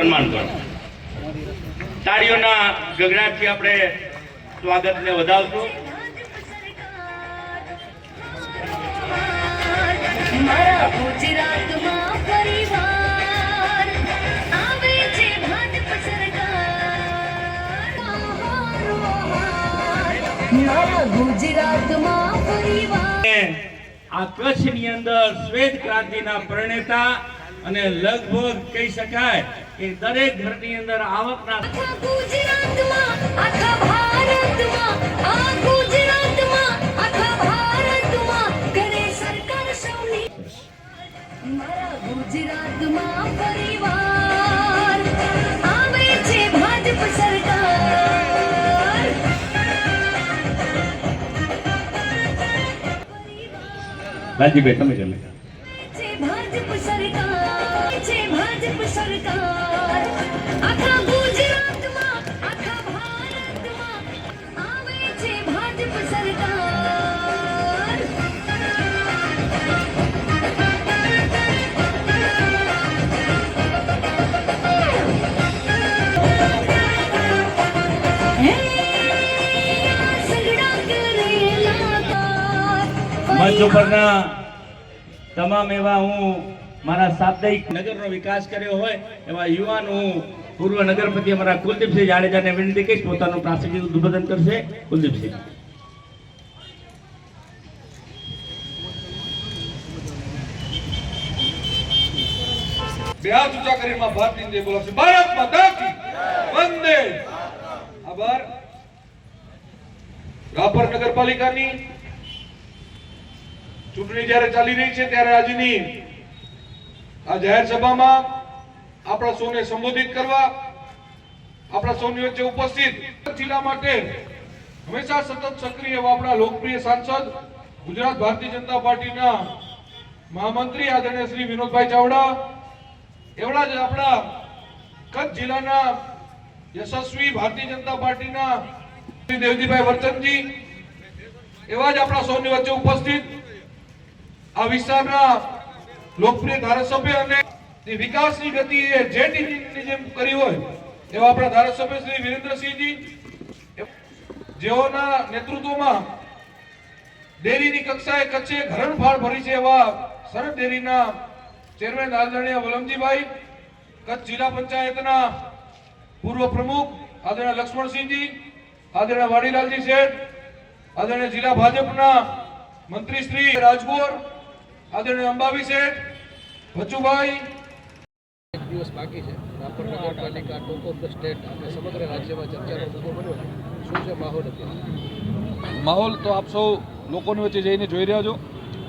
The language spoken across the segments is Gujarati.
સન્માન કરો. તાળીઓના ગગડાટથી આપણે સ્વાગતને વધાવશું. મારા ગુજરાતમાં પરિવાર આવે છે ભાજપ સરકાર મારા ગુજરાતમાં પરિવાર. આ કચ્છની અંદર શ્વેત ક્રાંતિના પ્રણેતા અને લગભગ કહી શકાય કે દરેક ઘરની અંદર આવકના ગુજરાતમાં આખા ભારતમાં આ ગુજરાતમાં આખા ભારતમાં કરે સરકાર સૌની મારા ગુજરાતમાં પરિવાર આવે છે ભાજપ સરકાર. રાજીભાઈ તમે ચાલે. મંચ ઉપરના તમામ એવા હું મારા સાપ્તાહિક નગરનો વિકાસ કર્યો હોય, એવા યુવાન હું પૂર્વ નગરપતિ અમારા કુલદીપસિંહ જાડેજાને વિનંતી કરીશ, પોતાનું પ્રાસંગિક ઉદ્બોધન કરશે. કુલદીપસિંહ. બે હાથ ઊંચા કરીને માં ભારતીય જય બોલાવશે. ભારત માતા કી વંદે. આભાર. રાપર નગરપાલિકાની ચૂંટણી જ્યારે ચાલી રહી છે ત્યારે આજની આ જાહેર સભામાં આપણા સૌને સંબોધિત કરવા, આપણા સૌની વચ્ચે ઉપસ્થિત જિલ્લા માટે હંમેશા સતત સક્રિય એવા આપણા લોકપ્રિય સાંસદ ગુજરાત ભારતીય જનતા પાર્ટીના મહામંત્રી આદરણીય શ્રી વિનોદભાઈ ચાવડા, એવડા જ આપણા કચ્છ જિલ્લાના યશસ્વી ભારતીય જનતા પાર્ટીના શ્રી દેવજીભાઈ વર્ચનજી, એવા જ આપણા સૌની વચ્ચે ઉપસ્થિત આ વિસ્તારના લોકપ્રિય ધારાસભ્ય અને જે વિકાસની ગતિ એ જેટ ઇન્જિનની જેમ કરી હોય, એવા આપણા ધારાસભ્ય શ્રી વિરેન્દ્રસિંહજી, જેઓના નેતૃત્વમાં ડેરીની કક્ષાએ કચ્છે ઘરણફાળ ભરી છે એવા સરહદ ડેરીના ચેરમેન આદરણીય વલમજીભાઈ, કચ્છ જિલ્લા પંચાયતના પૂર્વ પ્રમુખ આદરણીય લક્ષ્મણસિંહજી, આદરણીય વાડીલાલજી શેઠ, આદરણીય જિલ્લા ભાજપના મંત્રી શ્રી રાજગોર આદરણીય અંબાવી શેઠ ભચુભાઈ એક દિવસ બાકી છે. રાપર નગરપાલિકા ટોપ ઓફ ધ સ્ટેટ અને સમગ્ર રાજ્યમાં ચર્ચાનો મુદ્દો બન્યો શું છે માહોલ માહોલ તો આપ સૌ લોકોની વચ્ચે જઈને જોઈ રહ્યા છો.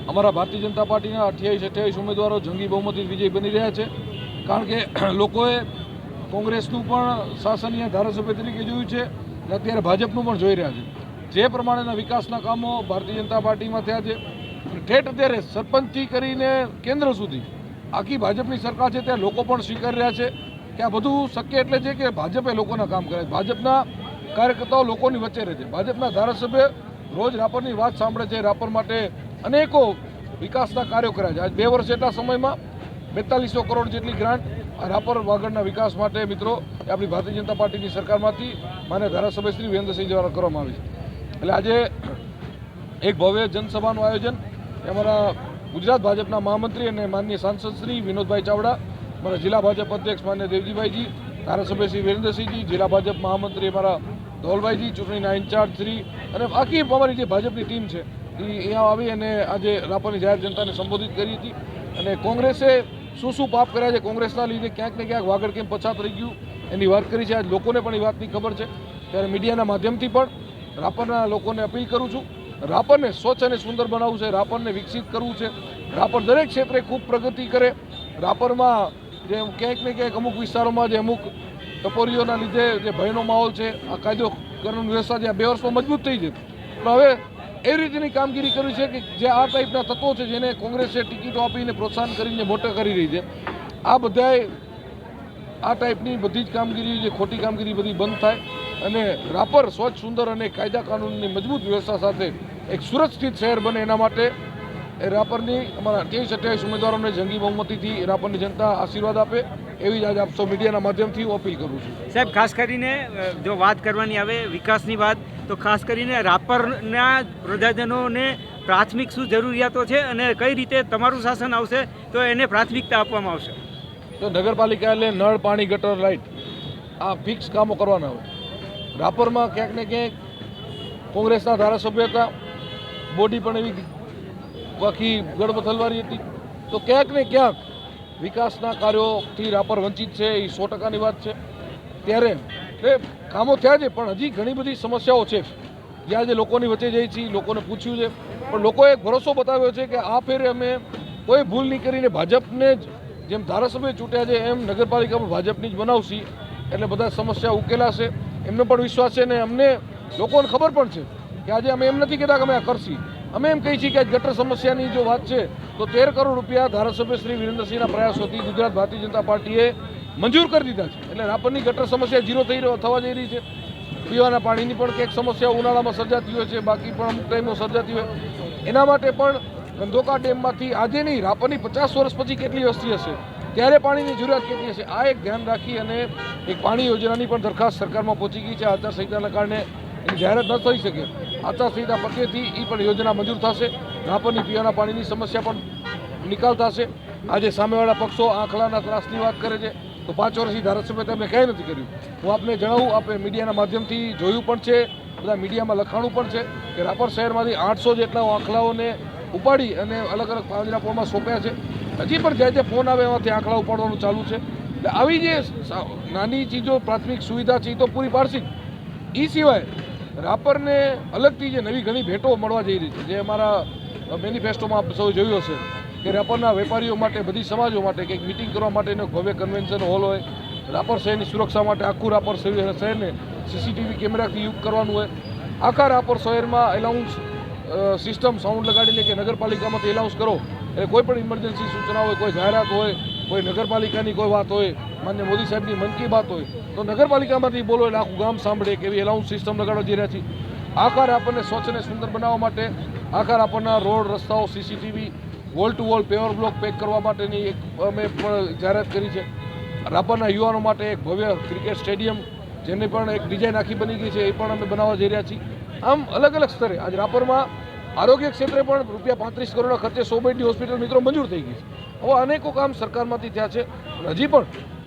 અમારા ભારતીય જનતા પાર્ટીના અઠ્યાવીસ અઠ્યાવીસ ઉમેદવારો જંગી બહુમતી વિજય બની રહ્યા છે. કારણ કે લોકોએ કોંગ્રેસનું પણ શાસનીય ધારાસભ્ય તરીકે જોયું છે અને અત્યારે ભાજપનું પણ જોઈ રહ્યા છે. જે પ્રમાણેના વિકાસના કામો ભારતીય જનતા પાર્ટીમાં થયા છે ઠેઠ અત્યારે સરપંચથી કરીને કેન્દ્ર સુધી આખી ભાજપની સરકાર છે, ત્યાં લોકો પણ સ્વીકારી રહ્યા છે કે આ બધું શક્ય એટલે છે કે ભાજપે લોકોના કામ કરે. છે ભાજપના કાર્યકર્તાઓ લોકોની વચ્ચે રહે છે. ભાજપના ધારાસભ્ય રોજ રાપરની વાત સાંભળે છે, રાપર માટે અનેકો વિકાસના કાર્યો કર્યા છે. આજ બે વર્ષ એટલા સમયમાં બેતાલીસો કરોડ જેટલી ગ્રાન્ટ રાપર વાગડના વિકાસ માટે મિત્રો એ આપણી ભારતીય જનતા પાર્ટીની સરકારમાંથી માન્ય ધારાસભ્ય શ્રી વિરેન્દ્રસિંહ દ્વારા કરવામાં આવી છે. એટલે આજે એક ભવ્ય જનસભાનું આયોજન અમારા ગુજરાત ભાજપના મહામંત્રી અને માનનીય સાંસદ શ્રી વિનોદભાઈ ચાવડા, અમારા જિલ્લા ભાજપ અધ્યક્ષ માન્ય દેવજીભાઈજી, ધારાસભ્ય શ્રી વિરેન્દ્રસિંહજી, જિલ્લા ભાજપ મહામંત્રી અમારા ધોલભાઈજી ચૂંટણીના ઇન્ચાર્જ શ્રી અને બાકી અમારી જે ભાજપની ટીમ છે, એ અહીંયા આવી અને આજે રાપરની જાહેર જનતાને સંબોધિત કરી હતી. અને કોંગ્રેસે શું શું પાપ કર્યા છે કોંગ્રેસના લીધે ક્યાંક ને ક્યાંક વાગડ કેમ પછાત રહી ગયું એની વાત કરી છે. આજ લોકોને પણ એ વાતની ખબર છે. ત્યારે મીડિયાના માધ્યમથી પણ રાપરના લોકોને અપીલ કરું છું રાપરને સ્વચ્છ અને સુંદર બનાવવું છે, રાપરને વિકસિત કરવું છે. રાપર દરેક ક્ષેત્રે ખૂબ પ્રગતિ કરે. રાપરમાં જે ક્યાંક ને ક્યાંક અમુક વિસ્તારોમાં જે અમુક ટપોરીઓના લીધે જે ભયનો માહોલ છે, આ કાયદો કાનૂન વ્યવસ્થા જે બે વર્ષમાં મજબૂત થઈ જતી. પણ હવે એ રીતની કામગીરી કરી છે કે જે આ ટાઈપના તત્વો છે જેને કોંગ્રેસે ટિકિટો આપીને પ્રોત્સાહન કરીને મોટા કરી રહી છે, આ બધાએ આ ટાઈપની બધી જ કામગીરી, જે ખોટી કામગીરી બધી બંધ થાય અને રાપર સ્વચ્છ, સુંદર અને કાયદા કાનૂનની મજબૂત વ્યવસ્થા સાથે એક સુરક્ષિત શહેર બને એના માટે એ રાપરની અમારા અઠ્યાવીસ અઠ્યાવીસ ઉમેદવારોને જંગી બહુમતીથી રાપરની જનતા આશીર્વાદ આપે એવી જ આજે આપ સૌ મીડિયાના માધ્યમથી હું અપીલ કરું છું. સાહેબ ખાસ કરીને જો વાત કરવાની આવે વિકાસની વાત તો ખાસ કરીને રાપરના પ્રજાજનોને પ્રાથમિક શું જરૂરિયાતો છે અને કઈ રીતે તમારું શાસન આવશે તો એને પ્રાથમિકતા આપવામાં આવશે. તો નગરપાલિકા એટલે નળ પાણી ગટર લાઇટ આ ફિક્સ કામો કરવાના હોય. રાપરમાં ક્યાંક ને ક્યાંક કોંગ્રેસના ધારાસભ્ય હતા બોડી પણ એવી બાકી ગડબથલવારી હતી. તો ક્યાંક ને ક્યાંક વિકાસના કાર્યોથી રાપર વંચિત છે, એ સો ટકાની વાત છે. ત્યારે એ કામો થયા છે, પણ હજી ઘણી બધી સમસ્યાઓ છે. જ્યાં જે લોકોની વચ્ચે જઈ છીએ, લોકોને પૂછ્યું છે. પણ લોકોએ ભરોસો બતાવ્યો છે કે આ ફેરે અમે કોઈ ભૂલ નહીં કરીને ભાજપને જ જેમ ધારાસભ્ય ચૂંટ્યા છે, એમ નગરપાલિકા પણ ભાજપની જ બનાવશી. એટલે બધા સમસ્યા ઉકેલાશે. એમનો પણ વિશ્વાસ છે ને અમને લોકોને ખબર પણ છે. કે આજે અમે એમ નથી કહેતા કે અમે આ કરશી. અમે એમ કહીએ છીએ કે ગટર સમસ્યાની જો વાત છે, તો તેર કરોડ રૂપિયા ધારાસભ્ય શ્રી વિરેન્દ્રસિંહના પ્રયાસોથી ગુજરાત ભારતીય જનતા પાર્ટીએ મંજૂર કરી દીધા છે. એટલે રાપરની ગટર સમસ્યા ઝીરો થઈ રહ્યો, થવા જઈ રહી છે. પીવાના પાણીની પણ કંઈક સમસ્યા ઉનાળામાં સર્જાતી હોય છે, બાકી પણ અમુક ટાઈમો સર્જાતી હોય. એના માટે પણ ગંધોકા ડેમમાંથી આજે નહીં, રાપરની પચાસ વર્ષ પછી કેટલી વસ્તી હશે? ત્યારે પાણીની જરૂરિયાત કેટલી હશે? આ એક ધ્યાન રાખી અને એક પાણી યોજનાની પણ દરખાસ્ત સરકારમાં પહોંચી ગઈ છે. આચારસંહિતાના કારણે એની જાહેરાત ન થઈ શકે. આચારસંહિતા પત્રથી એ પણ યોજના મંજૂર થશે. રાપરની પીવાના પાણીની સમસ્યા પણ નિકાલ થશે. આજે સામેવાળા પક્ષો આંખલાના ત્રાસની વાત કરે છે. તો પાંચ વર્ષથી ધારાસભ્ય તમે કંઈ નથી કર્યું. હું આપને જણાવું આપણે મીડિયાના માધ્યમથી જોયું પણ છે, બધા મીડિયામાં લખાણું પણ છે કે રાપર શહેરમાંથી આઠસો જેટલા આંખલાઓને ઉપાડી અને અલગ અલગ પાંજરાપોળમાં સોંપ્યા છે. હજી પણ જ્યાં જ્યાં ફોન આવે એમાંથી આંકડા ઉપાડવાનું ચાલુ છે. એટલે આવી જે નાની ચીજો, પ્રાથમિક સુવિધા છે એ તો પૂરી પાડશે એ સિવાય રાપરને અલગથી જે નવી ઘણી ભેટો મળવા જઈ રહી છે, જે અમારા મેનિફેસ્ટોમાં આપ સૌ જોયું હશે કે રાપરના વેપારીઓ માટે, બધી સમાજો માટે કંઈક મિટિંગ કરવા માટેનો ભવ્ય કન્વેન્શન હોલ હોય. રાપર શહેરની સુરક્ષા માટે આખું રાપર શહેર- શહેરને સીસીટીવી કેમેરાથી યુક્ત કરવાનું હોય. આખા રાપર શહેરમાં એલાઉન્સ સિસ્ટમ સાઉન્ડ લગાડીને કે નગરપાલિકામાંથી એલાઉન્સ કરો. એટલે કોઈ પણ ઇમરજન્સી સૂચના હોય, કોઈ જાહેરાત હોય કોઈ નગરપાલિકાની કોઈ વાત હોય, માન્ય મોદી સાહેબની મન કી બાત હોય, તો નગરપાલિકામાંથી બોલો એટલે આખું ગામ સાંભળે કે એવી એલાઉન્સ સિસ્ટમ લગાડવા જઈ રહ્યા છીએ. આકાર આપણને સ્વચ્છ અને સુંદર બનાવવા માટે, આકાર આપણના રોડ, રસ્તાઓ CCTV wall to wall paver block pack કરવા માટેની એક અમે પણ જાહેરાત કરી છે. રાપરના યુવાનો માટે એક ભવ્ય ક્રિકેટ સ્ટેડિયમ જેની પણ એક ડિઝાઇન આખી બની ગઈ છે, એ પણ અમે બનાવવા જઈ રહ્યા છીએ. આમ અલગ અલગ સ્તરે. આજ રાપરમાં આરોગ્ય ક્ષેત્રે પણ રૂપિયા પાંત્રીસ કરોડના ખર્ચે સો બેડની હોસ્પિટલ મિત્રો મંજૂર થઈ ગઈ છે. હવે અનેકો કામ સરકારમાંથી થયા છે હજી પણ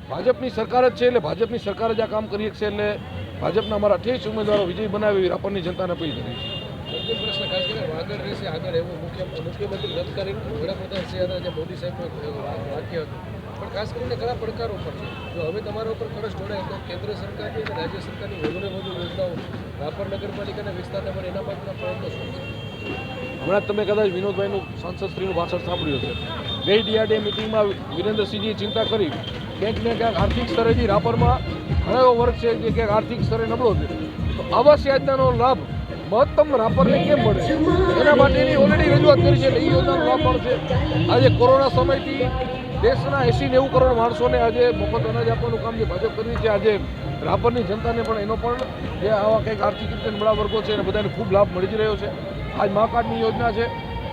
ભાજપની સરકાર જ છે એટલે ભાજપની સરકાર જ આ કામ કરી શકશે એટલે ભાજપના અમારા અઠ્યાવીસ ઉમેદવારો વિજય બનાવી રાપરની જનતાને અપીલ કરી છે. પણ ખાસ કરીને ઘણા પડકારો પણ છે. જો હવે તમારા ઉપર ખર્ચ જોડાય તો કેન્દ્ર સરકારની રાજ્ય સરકારની વધુને વધુ યોજનાઓ રાપર નગરપાલિકાના પણ એના માટેના છે? હમણાં તમે કદાચ વિનોદભાઈનું સાંસદશ્રીનું ભાષણ સાંભળ્યું હશે. ગઈ ડીઆરડીએ મિટિંગમાં વિરેન્દ્રસિંહજીએ ચિંતા કરી. ક્યાંક ને ક્યાંક આર્થિક સ્તરેથી રાપરમાં ઘણો એવો વર્ગ છે જે ક્યાંક આર્થિક સ્તરે નબળો છે. તો આવાસ યોજનાનો લાભ મહત્તમ રાપરને કેમ મળે? એના માટેની ઓલરેડી રજૂઆત કરી છે એટલે એ યોજનાનો લાભ મળશે આજે કોરોના સમયથી દેશના એસી નેવું કરોડ માણસોને આજે મફત અનાજ આપવાનું કામ જે ભાજપ કરી છે, આજે રાપરની જનતાને પણ એનો પણ જે આવા કંઈક આર્થિક રીતે નબળા વર્ગો છે એને બધાને ખૂબ લાભ મળી જ રહ્યો છે. આજ મા કાર્ડની યોજના છે.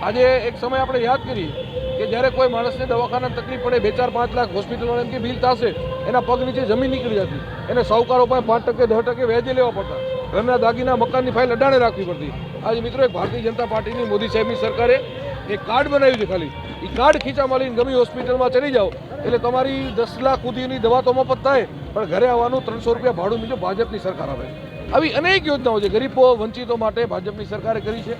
આજે એક સમય આપણે યાદ કરીએ કે જ્યારે કોઈ માણસને દવાખાના તકલીફ પડે, બે ચાર પાંચ લાખ હોસ્પિટલમાં એમ કે બિલ થશે, એના પગ નીચે જમીન નીકળી જતી. એને સાહુકારો પાસે પાંચ ટકે, દસ ટકે વ્યાજે લેવા પડતા. ઘરના દાગીના, મકાનની ફાઇલ અડાણે રાખવી પડતી. આજે મિત્રો એક ભારતીય જનતા પાર્ટીની મોદી સાહેબની સરકારે એક કાર્ડ બનાવ્યું છે ખાલી. એ કાર્ડ ખીચામાં લઈને ગમે હોસ્પિટલમાં ચડી જાઓ. એટલે તમારી દસ લાખ સુધીની દવા તો મફત થાય, પણ ઘરે આવવાનું ત્રણસો રૂપિયા ભાડું બીજું ભાજપની સરકાર આવે આવી અનેક યોજનાઓ છે. ગરીબો, વંચિતો માટે ભાજપની સરકારે કરી છે.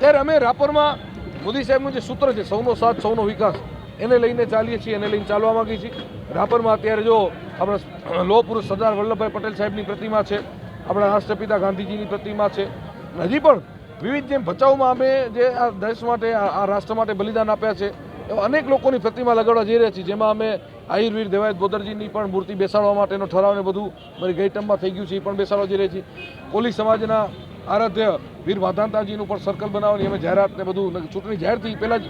ત્યારે અમે રાપરમાં મોદી સાહેબનું જે સૂત્ર છે, સૌનો સાથ, સૌનો વિકાસ, એને લઈને ચાલીએ છીએ, એને લઈને ચાલવા માગીએ છીએ. રાપરમાં અત્યારે જો આપણા લોહ પુરુષ સરદાર વલ્લભભાઈ પટેલ સાહેબની પ્રતિમા છે, આપણા રાષ્ટ્રપિતા ગાંધીજીની પ્રતિમા છે. હજી પણ વિવિધ જેમ ભચાઉમાં અમે જે આ દેશ માટે આ આ રાષ્ટ્ર માટે બલિદાન આપ્યા છે, એવા અનેક લોકોની પ્રતિમા લગાડવા જઈ રહ્યા છીએ. જેમાં અમે આયુર્વેદ દેવાયત બોદરજીની પણ મૂર્તિ બેસાડવા માટેનો ઠરાવ ને બધું મારી ગઈ ટર્મમાં થઈ ગયું છે, એ પણ બેસાડવા જઈ રહી છે. કોલી સમાજના આરાધ્ય વીર માધાનતાજીનું પણ સર્કલ બનાવવાની અમે જાહેરાત ને બધું ચૂંટણી જાહેર થઈ, પહેલાં જ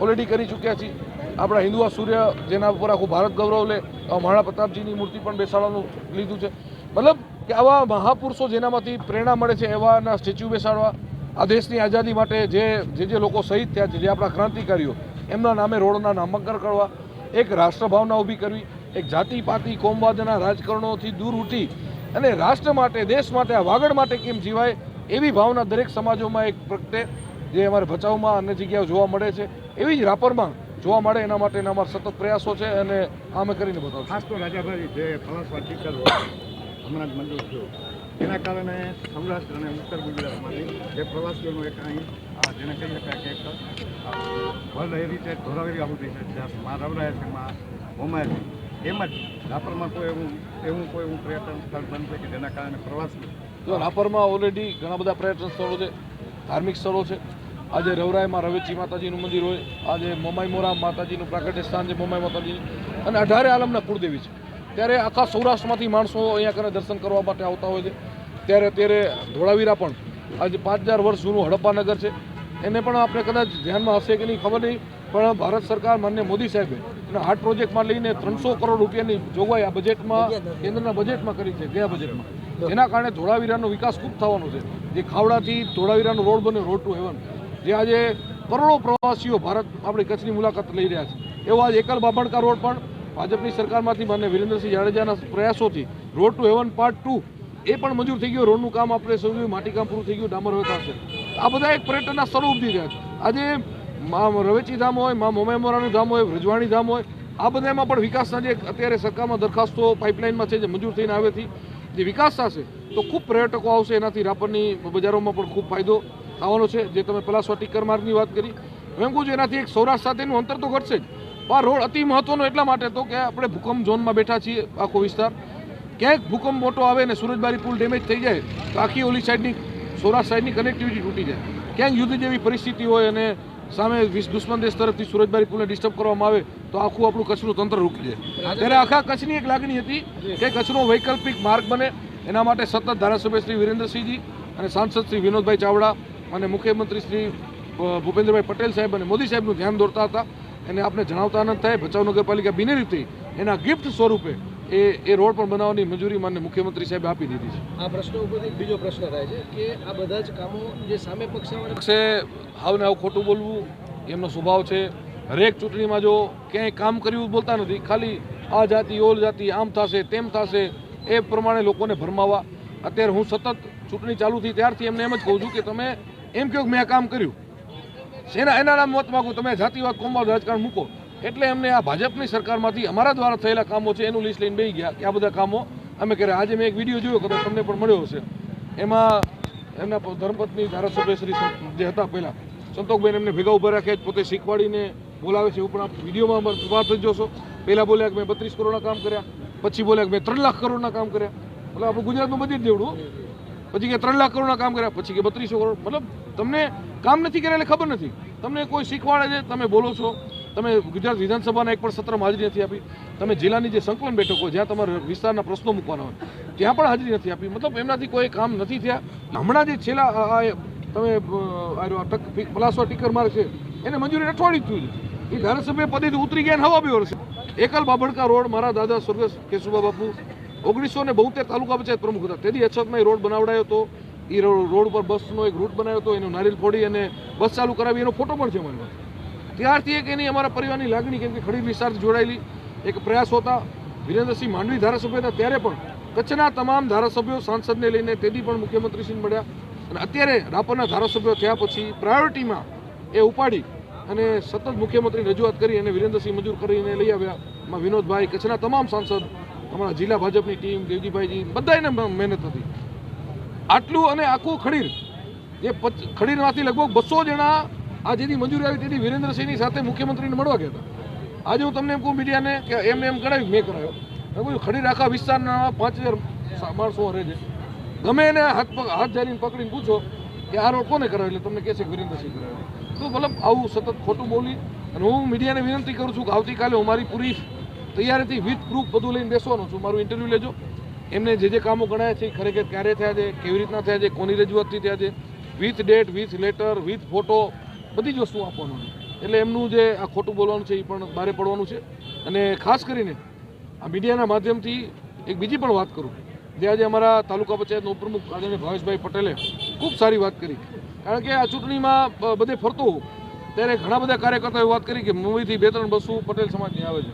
ઓલરેડી કરી ચૂક્યા છીએ. આપણા હિન્દુઆ સૂર્ય જેના ઉપર આખું ભારત ગૌરવ લે મહારાણા પ્રતાપજીની મૂર્તિ પણ બેસાડવાનું લીધું છે. મતલબ કે આવા મહાપુરુષો જેનામાંથી પ્રેરણા મળે છે, એવાના સ્ટેચ્યુ બેસાડવા, આ દેશની આઝાદી માટે જે જે લોકો શહીદ થયા છે, જે આપણા ક્રાંતિકારીઓ, એમના નામે રોડના નામાંકન કરવા એક રાષ્ટ્રભાવના ઊભી કરવી, એક જાતિ, પાતિ કોમવાદના રાજકારણોથી દૂર ઉઠી અને રાષ્ટ્ર માટે, દેશ માટે, આ વાગડ માટે કેમ જીવાય એવી ભાવના દરેક સમાજોમાં એક પ્રગટે, જે અમારે ભચાઉમાં અન્ય જગ્યાઓ જોવા મળે છે, એવી જ રાપરમાં જોવા મળે એના માટેના અમારા સતત પ્રયાસો છે અને આમે કરીને બતાવું ખાસ તો રાજાભાઈ, જે પ્રવાસવા ટીચર હમણાં જ મંજૂર થયો. એના કારણે સૌરાષ્ટ્ર અને ઉત્તર ગુજરાતમાંથી જે પ્રવાસીઓનું એક અહીં જેને કહી શકાય કે એક વર્લ્ડ હેરિટેજ ધોરાવેરી આબુદી છે, જ્યાં માં રવરાય છે, માં હોમાય છે, એમ જ રાપરમાં કોઈ એવું એવું કોઈ એવું પર્યટન સ્થળ બનશે કે જેના કારણે પ્રવાસી તો રાપરમાં ઓલરેડી ઘણા બધા પર્યટન સ્થળો છે, ધાર્મિક સ્થળો છે. આજે રવરાયમાં રવેચી માતાજીનું મંદિર હોય, આજે મોમાઈ મોરા માતાજીનું પ્રાકટ્ય સ્થાન છે, મોમાઈ માતાજી અને અઢારે આલમના કુળદેવી છે. ત્યારે આખા સૌરાષ્ટ્રમાંથી માણસો અહીંયા કને દર્શન કરવા માટે આવતા હોય છે. ત્યારે અત્યારે ધોળાવીરા પણ આજે પાંચ હજાર વર્ષ જૂનું હડપ્પાનગર છે. એને પણ આપણે કદાચ ધ્યાનમાં હશે કે નહીં ખબર નહીં, પણ ભારત સરકાર માન્ય મોદી સાહેબે એના હાર્ટ પ્રોજેક્ટમાં લઈને ત્રણસો કરોડ રૂપિયાની જોગવાઈ આ બજેટમાં, કેન્દ્રના બજેટમાં કરી છે, ગયા બજેટમાં. જેના કારણે ધોળાવીરાનો વિકાસ ખૂબ થવાનો છે. જે ખાવડાથી ધોળાવીરાનો રોડ બને, રોડ ટુ હેવન. જે આજે કરોડો પ્રવાસીઓ ભારત આપણી કચ્છની મુલાકાત લઈ રહ્યા છે. એવો આજે એકલ બાબણકા રોડ પણ ભાજપની સરકારમાંથી માન્ય વિરેન્દ્રસિંહ જાડેજાના પ્રયાસોથી road to heaven part two એ પણ મંજૂર થઈ ગયું. રોડનું કામ આપણે સમજ્યું માટીકામ પૂરું થઈ ગયું, ડામર હવે થશે આ બધા એક પર્યટનના સ્થળો ઊભી રહ્યા છે. આજે મા રવેચી ધામ હોય, મા મોમેમોરાનું ધામ હોય રજવાણી ધામ હોય, આ બધામાં પણ વિકાસના જે અત્યારે સરકારમાં દરખાસ્તો, પાઇપલાઇનમાં છે, જે મંજૂર થઈને આવેથી જે વિકાસ થશે, તો ખૂબ પર્યટકો આવશે. એનાથી રાપરની બજારોમાં પણ ખૂબ ફાયદો થવાનો છે. જે તમે પલાસવા ટીકર માર્ગની વાત કરી. હું એમ કહું છું, એનાથી એક સૌરાષ્ટ્ર સાથેનું અંતર તો ઘટશે જ. આ રોડ અતિ મહત્વનો એટલા માટે તો કે આપણે ભૂકંપ ઝોનમાં બેઠા છીએ આખો વિસ્તાર. ક્યાંક ભૂકંપ મોટો આવે ને સુરજબારી પુલ ડેમેજ થઈ જાય તો આખી ઓલી સાઈડની સૌરાષ્ટ્ર સાઈડની કનેક્ટિવિટી તૂટી જાય. ક્યાંક યુદ્ધ જેવી પરિસ્થિતિ હોય અને સામે વિશ દુશ્મન દેશ તરફથી સુરજબારી પુલને ડિસ્ટર્બ કરવામાં આવે તો આખું આપણું કચ્છનું તંત્ર રૂકી જાય. ત્યારે આખા કચ્છની એક લાગણી હતી કે કચ્છનો વૈકલ્પિક માર્ગ બને એના માટે સતત ધારાસભ્ય શ્રી વિરેન્દ્રસિંહજી અને સાંસદ શ્રી વિનોદભાઈ ચાવડા અને મુખ્યમંત્રી શ્રી ભૂપેન્દ્રભાઈ પટેલ સાહેબ અને મોદી સાહેબનું ધ્યાન દોરતા હતા. અને આપણે જણાવતા આનંદ થાય ભચાઉ નગરપાલિકા બિનરીથી એના ગિફ્ટ સ્વરૂપે એ એ રોડ પણ બનાવવાની મંજૂરી માન્ય મુખ્યમંત્રી સાહેબે આપી દીધી છે. આ પ્રશ્ન ઉપરથી બીજો પ્રશ્ન થાય છે કે આ બધા જ કામો જે સામે પક્ષવાળા પક્ષે હાવને આવું ખોટું બોલવું એમનો સ્વભાવ છે. હરેક ચૂંટણીમાં જો ક્યાંય કામ કર્યું બોલતા નથી ખાલી આ જાતિ ઓલ જાતિ આમ થશે તેમ થશે એ પ્રમાણે લોકોને ભરમાવા. અત્યારે હું સતત ચૂંટણી ચાલુ થઈ ત્યારથી એમને એમ જ કહું છું કે તમે એમ કહો કે મેં આ કામ કર્યું. એના એના નામ મત માગું તમે જાતિવાદ કોમવાદ રાજકારણ મૂકો. એટલે એમને આ ભાજપની સરકારમાંથી અમારા દ્વારા થયેલા કામો છે, એનું લિસ્ટ લઈને બેસી ગયા કે આ બધા કામો અમે કર્યા. આજે મેં એક વીડિયો જોયો કદાચ તમને પણ મળ્યો હશે. એમાં એમના ધર્મપત્ની ધારાસભ્ય શ્રી જે હતા પહેલાં સંતોકબેન એમને ભેગા ઊભા રાખ્યા પોતે શીખવાડીને બોલાવે છે. એવું પણ આપ વિડીયોમાં વાત થઈ જોશો. પહેલાં બોલ્યા કે મેં બત્રીસ કરોડના કામ કર્યા, પછી બોલ્યા કે મેં ત્રણ લાખ કરોડના કામ કર્યા. એટલે આપણું ગુજરાતનું જ દેવડું પછી કે ત્રણ લાખ કરોડના કામ કર્યા, પછી કે બત્રીસો કરોડ. મતલબ તમને કામ નથી કર્યા એટલે ખબર નથી. તમને કોઈ શીખવાડે છે, તમે બોલો છો. તમે ગુજરાત વિધાનસભાના એક પણ સત્રમાં હાજરી નથી આપી. તમે જિલ્લાની જે સંકલન બેઠકો જ્યાં તમારા વિસ્તારના પ્રશ્નો મૂકવાના હોય, ત્યાં પણ હાજરી નથી આપી. મતલબ એમનાથી કોઈ કામ નથી થયા. હમણાં જે છેલ્લા તમે પલાસવા ટીકર માર્ગ છે, એને મંજૂરી અઠવાડિયું થયું છે. એ ધારાસભ્ય પદેથી ઉતરી ગયા હવા બે વર્ષે એકલ બાબડકા રોડ, મારા દાદા સ્વર્ગસ્થ કેશુબા બાપુ, ઓગણીસો ને બોતેર તાલુકા પંચાયત પ્રમુખ હતા. તેથી અછતમાં રોડ બનાવડાયો હતો એ રોડ પર બસનો એક રૂટ બનાવ્યો હતો એનો નારિયેલ ફોડી અને બસ ચાલુ કરાવી, એનો ફોટો પણ છે પાસે. ત્યારથી એક એની અમારા પરિવારની લાગણી કેમ કે ખડીર વિસ્તારથી જોડાયેલી એક પ્રયાસ હતા વિરેન્દ્રસિંહ માંડવી ધારાસભ્ય હતા ત્યારે પણ કચ્છના તમામ ધારાસભ્યો સાંસદને લઈને તેથી પણ મુખ્યમંત્રીશ્રીને મળ્યા. અને અત્યારે રાપરના ધારાસભ્યો થયા પછી પ્રાયોરિટીમાં એ ઉપાડી અને સતત મુખ્યમંત્રી રજૂઆત કરી અને વિરેન્દ્રસિંહ મંજૂર કરીને લઈ આવ્યા. એમાં વિનોદભાઈ, કચ્છના તમામ સાંસદ, અમારા જિલ્લા ભાજપની ટીમ, દેવજીભાઈજી બધાને મહેનત હતી. આટલું અને આખું ખડીર, જે ખડીરમાંથી લગભગ બસો જણા આ જેની મંજૂરી આવી તેથી વિરેન્દ્રસિંહની સાથે મુખ્યમંત્રીને મળવા ગયા હતા. આજે હું તમને એમ કહું મીડિયાને કે એમ એમ કરાવ્યું, મેં કહ્યું ખડીર આખા વિસ્તારના પાંચ હજાર માણસો રહે છે. ગમે એને હાથ હાથ જારીને પકડીને પૂછો કે આ રોડ કોને કરાવ્યો? એટલે તમને કહેશે કે વિરેન્દ્રસિંહ કરાવ્યો. તો મતલબ આવું સતત ખોટું બોલી અને હું મીડિયાને વિનંતી કરું છું કે આવતીકાલે હું મારી પૂરી તૈયારીથી વિથ પ્રૂફ બધું લઈને બેસવાનો છું. મારું ઇન્ટરવ્યૂ લેજો. એમને જે જે કામો ગણાયા છે, ખરેખર ક્યારે થયા છે, કેવી રીતના થયા છે, કોની રજૂઆતથી થયા છે, with date, with letter, with photo બધી જ વસ્તુ આપવાનું એટલે એમનું જે આ ખોટું બોલવાનું છે એ પણ બારે પડવાનું છે. અને ખાસ કરીને આ મીડિયાના માધ્યમથી એક બીજી પણ વાત કરું. જે આજે અમારા તાલુકા પંચાયતના ઉપપ્રમુખ આદરણીય ભાવેશભાઈ પટેલે ખૂબ સારી વાત કરી. કારણ કે આ ચૂંટણીમાં બધે ફરતો ત્યારે ઘણા બધા કાર્યકર્તાઓએ વાત કરી કે મુંબઈથી બે ત્રણ બસો પટેલ સમાજની આવે છે.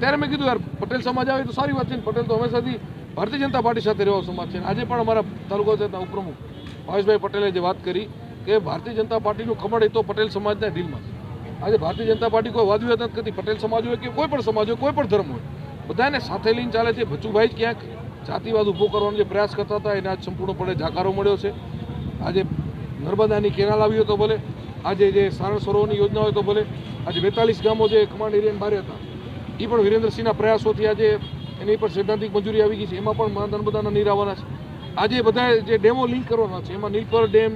ત્યારે મેં કીધું, યાર, પટેલ સમાજ આવે તો સારી વાત છે પટેલ તો હંમેશાથી ભારતીય જનતા પાર્ટી સાથે રહેવા સમાજ છે. આજે પણ અમારા તાલુકા પંચાયતના ઉપપ્રમુખ ભાવેશભાઈ પટેલે જે વાત કરી કે ભારતીય જનતા પાર્ટીનું ખમણ એ તો પટેલ સમાજના દિલમાં છે. આજે ભારતીય જનતા પાર્ટી કોઈ વાદવી વિવાદ નથી પટેલ સમાજ હોય કે કોઈ પણ સમાજ હોય, કોઈ પણ ધર્મ હોય, બધાને સાથે લઈને ચાલે છે. ભચુભાઈ જ ક્યાંક જાતિવાદ ઊભો કરવાનો જે પ્રયાસ કરતા હતા, એને આજ સંપૂર્ણપણે જાકારો મળ્યો છે. આજે નર્મદાની કેનાલ આવી હોય તો ભલે, આજે જે સારણ સરોવરની યોજના હોય તો ભલે, આજે બેતાલીસ ગામો જે કમાન્ડ એરિયાની બહાર હતા એ પણ વિરેન્દ્રસિંહના પ્રયાસોથી આજે એની પર સૈદ્ધાંતિક મંજૂરી આવી ગઈ છે. એમાં પણ નર્મદાના નીર આવવાના છે. આજે બધા જે ડેમો લિંક કરવાના છે, એમાં નીલપર ડેમ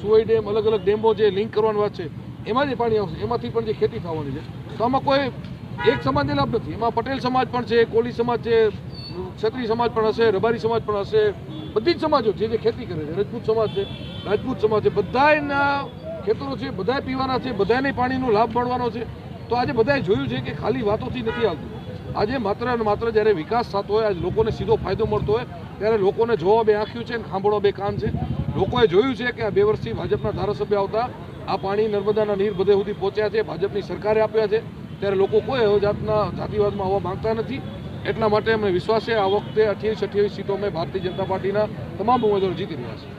સુવઈ ડેમ, અલગ અલગ ડેમો જે લિંક કરવાની વાત છે, એમાં જે પાણી આવશે. એમાંથી પણ જે ખેતી થવાની છે. તો આમાં કોઈ એક સમાજને લાભ નથી. એમાં પટેલ સમાજ પણ છે કોલી સમાજ છે ક્ષત્રિય સમાજ પણ હશે, રબારી સમાજ પણ હશે. બધી જ સમાજો જે જે ખેતી કરે છે. રજપૂત સમાજ છે, રાજપૂત સમાજ છે. બધાયના ખેતરો છે, બધાય પીવાના છે બધાને પાણીનો લાભ મળવાનો છે. તો આજે બધાએ જોયું છે કે ખાલી વાતોથી નથી આવતું. આજે માત્ર અને માત્ર જ્યારે વિકાસ થતો હોય, આજે લોકોને સીધો ફાયદો મળતો હોય, ત્યારે લોકોને જોવા બે આંખ્યું છે અને સાંભળવા બે કાન છે. લોકોએ જોયું છે કે આ બે વર્ષથી ભાજપના ધારાસભ્ય આવતા આ પાણી નર્મદાના નીર બધે સુધી પહોંચ્યા છે, ભાજપની સરકારે આપ્યા છે. ત્યારે લોકો કોઈ એવો જાતના જાતિવાદમાં આવવા માંગતા નથી. એટલા માટે અમને વિશ્વાસ છે આ વખતે અઠ્યાવીસ અઠ્યાવીસ સીટો અમે ભારતીય જનતા પાર્ટીના તમામ ઉમેદવારો જીતી રહ્યા છે.